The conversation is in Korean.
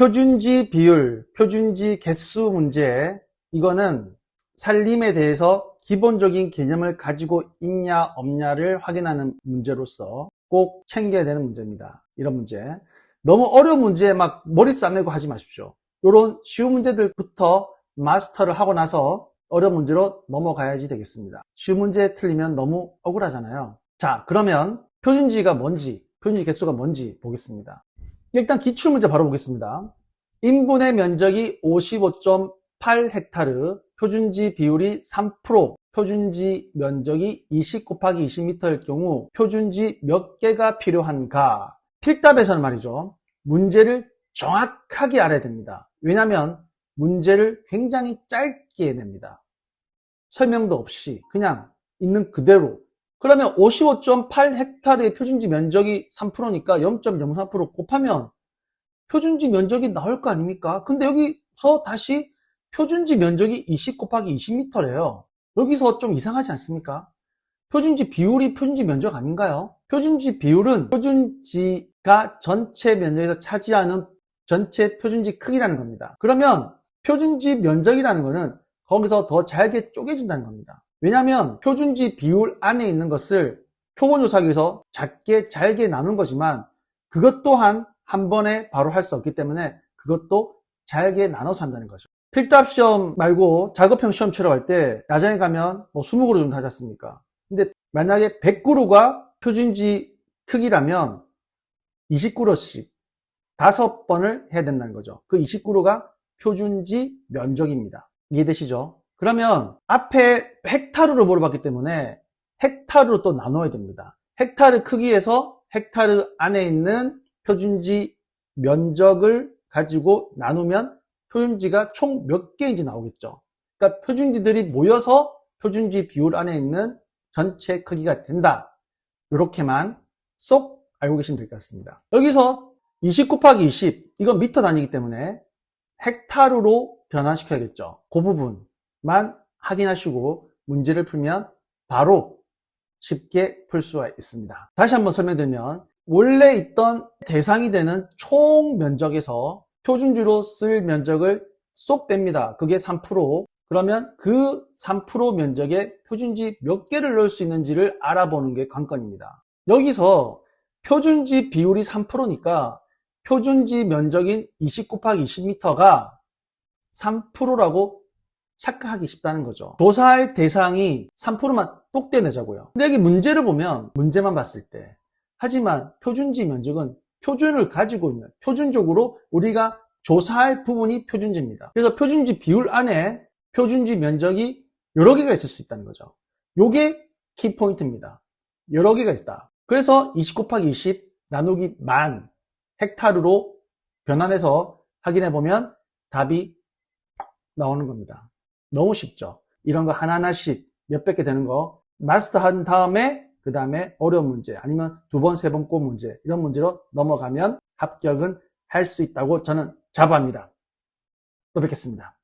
표준지 비율, 표준지 개수 문제, 이거는 살림에 대해서 기본적인 개념을 가지고 있냐 없냐를 확인하는 문제로서 꼭 챙겨야 되는 문제입니다. 이런 문제. 너무 어려운 문제에 막 머리 싸매고 하지 마십시오. 이런 쉬운 문제들부터 마스터를 하고 나서 어려운 문제로 넘어가야지 되겠습니다. 쉬운 문제 틀리면 너무 억울하잖아요. 자, 그러면 표준지가 뭔지, 표준지 개수가 뭔지 보겠습니다. 일단 기출문제 바로 보겠습니다. 인분의 면적이 55.8헥타르, 표준지 비율이 3%, 표준지 면적이 20 곱하기 20m일 경우 표준지 몇 개가 필요한가? 필답에서는 말이죠. 문제를 정확하게 알아야 됩니다. 왜냐하면 문제를 굉장히 짧게 냅니다. 설명도 없이 그냥 있는 그대로. 그러면 55.8헥타르의 표준지 면적이 3%니까 0.03% 곱하면 표준지 면적이 나올 거 아닙니까? 근데 여기서 다시 표준지 면적이 20 곱하기 20m래요. 여기서 좀 이상하지 않습니까? 표준지 비율이 표준지 면적 아닌가요? 표준지 비율은 표준지가 전체 면적에서 차지하는 전체 표준지 크기라는 겁니다. 그러면 표준지 면적이라는 것은 거기서 더 잘게 쪼개진다는 겁니다. 왜냐하면 표준지 비율 안에 있는 것을 표본조사기에서 작게 잘게 나눈 거지만 그것 또한 한 번에 바로 할 수 없기 때문에 그것도 잘게 나눠서 한다는 거죠. 필답 시험 말고 작업형 시험 치러 갈 때 야장에 가면 뭐 20그루 정도 하지 않습니까? 근데 만약에 100그루가 표준지 크기라면 20그루씩 다섯 번을 해야 된다는 거죠. 그 20그루가 표준지 면적입니다. 이해되시죠? 그러면 앞에 헥타르로 물어봤기 때문에 헥타르로 또 나눠야 됩니다. 헥타르 크기에서 헥타르 안에 있는 표준지 면적을 가지고 나누면 표준지가 총 몇 개인지 나오겠죠. 그러니까 표준지들이 모여서 표준지 비율 안에 있는 전체 크기가 된다. 이렇게만 쏙 알고 계시면 될 것 같습니다. 여기서 20 곱하기 20, 이건 미터 단위이기 때문에 헥타르로 변환시켜야겠죠. 그 부분 만 확인하시고 문제를 풀면 바로 쉽게 풀 수가 있습니다. 다시 한번 설명드리면 원래 있던 대상이 되는 총 면적에서 표준주로 쓸 면적을 쏙 뺍니다. 그게 3%. 그러면 그 3% 면적에 표준지 몇 개를 넣을 수 있는지를 알아보는 게 관건입니다. 여기서 표준지 비율이 3%니까 표준지 면적인 20 곱하기 20m가 3%라고 착각하기 쉽다는 거죠. 조사할 대상이 3%만 똑 떼내자고요. 근데 여기 문제를 보면 문제만 봤을 때 하지만 표준지 면적은 표준을 가지고 있는 표준적으로 우리가 조사할 부분이 표준지입니다. 그래서 표준지 비율 안에 표준지 면적이 여러 개가 있을 수 있다는 거죠. 요게 키포인트입니다. 여러 개가 있다. 그래서 20 곱하기 20 나누기 만 헥타르로 변환해서 확인해 보면 답이 나오는 겁니다. 너무 쉽죠? 이런 거 하나하나씩 몇백 개 되는 거 마스터 한 다음에 그 다음에 어려운 문제 아니면 두 번, 세 번 꼭 문제 이런 문제로 넘어가면 합격은 할 수 있다고 저는 자부합니다. 또 뵙겠습니다.